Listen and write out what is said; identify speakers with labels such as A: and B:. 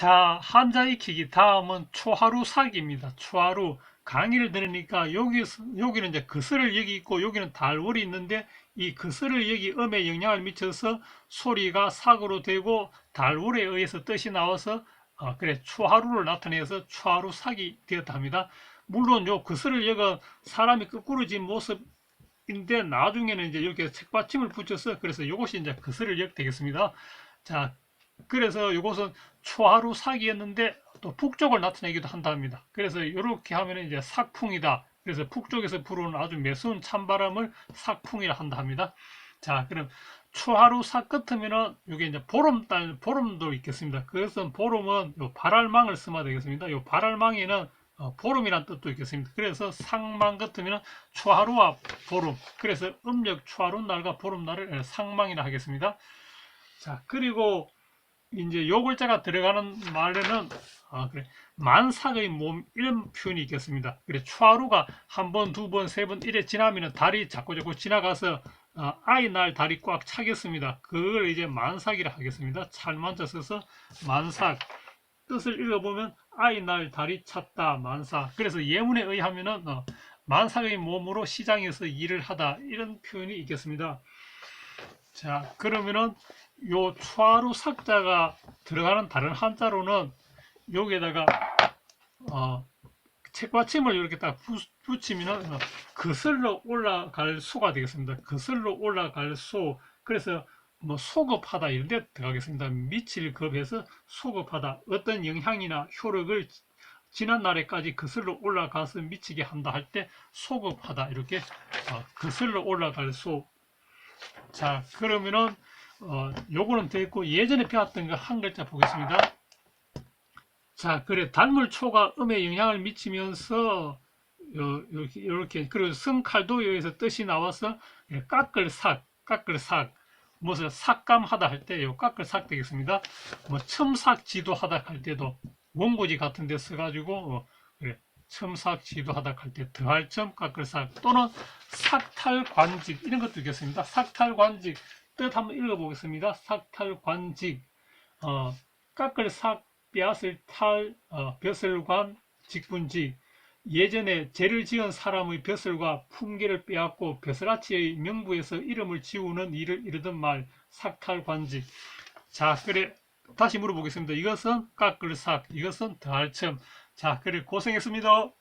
A: 자, 한자 익히기 다음은 초하루 사기입니다. 초하루 강의를 들으니까 여기 여기는 이제 그슬을 여기 있고 여기는 달월이 있는데 이 그슬을 여기 음에 영향을 미쳐서 소리가 사고로 되고 달월에 의해서 뜻이 나와서 어, 그래 초하루를 나타내서 초하루 사기 되었다 합니다. 물론 요 그슬을 여기 사람이 거꾸로 진 모습인데 나중에는 이제 이렇게 책받침을 붙여서 그래서 이것이 이제 그슬을 역 되겠습니다. 자, 그래서 이것은 초하루 사기였는데 또 북쪽을 나타내기도 한답니다. 그래서 이렇게 하면 이제 삭풍이다. 그래서 북쪽에서 불어오는 아주 매서운 찬바람을 삭풍이라 한다 합니다. 자, 그럼 초하루 삭 끝으면은 이게 이제 보름달 보름도 있겠습니다. 그래서 보름은 요 발알망을 쓰면 되겠습니다. 요 발알망에는 어, 보름이란 뜻도 있겠습니다. 그래서 상망 같으면 초하루와 보름. 그래서 음력 초하루 날과 보름 날을 상망이라 하겠습니다. 자, 그리고 이제 요 글자가 들어가는 말에는 아, 그래. 만삭의 몸 이런 표현이 있겠습니다. 그래 추하루가 한 번, 두 번, 세 번 이래 지나면 달이 자꾸 자꾸 지나가서 어, 아이 날 달이 꽉 차겠습니다. 그걸 이제 만삭이라 하겠습니다. 찰만자 써서 만삭 뜻을 읽어보면 아이 날 달이 찼다 만삭. 그래서 예문에 의하면은 어, 만삭의 몸으로 시장에서 일을 하다 이런 표현이 있겠습니다. 자 그러면은 요 추하루 삭자가 들어가는 다른 한자로는 여기에다가 어, 책받침을 이렇게 딱 붙이면 어, 거슬러 올라갈 수가 되겠습니다. 거슬러 올라갈 수 그래서 뭐 소급하다 이런 데 들어가겠습니다. 미칠 급해서 소급하다 어떤 영향이나 효력을 지난 날에까지 거슬러 올라가서 미치게 한다 할 때 소급하다 이렇게 어, 거슬러 올라갈 수. 자 그러면은 어, 요거는 됐고 예전에 배웠던 거 한 글자 보겠습니다. 자, 그래 단물초가 음에 영향을 미치면서 요, 이렇게, 이렇게 그리고 성칼도 여기서 뜻이 나와서 깎을삭, 깎을삭 무슨 삭감하다 할 때 요 깎을삭 되겠습니다. 뭐 첨삭 지도하다 할 때도 원고지 같은 데 써가지고 어, 첨삭 지도하다 할 때 더할 점 깎을 삭 또는 삭탈관직 이런 것도 있겠습니다. 삭탈관직 뜻 한번 읽어보겠습니다. 삭탈관직 어, 깎을 삭 뼈을 탈 어, 벼슬관 직분직 예전에 죄를 지은 사람의 벼슬과 품계를 빼앗고 벼슬아치의 명부에서 이름을 지우는 일을 이르던 말 삭탈관직 자 그래 다시 물어보겠습니다. 이것은 깎을 삭 이것은 더할첨 자 그래 고생했습니다.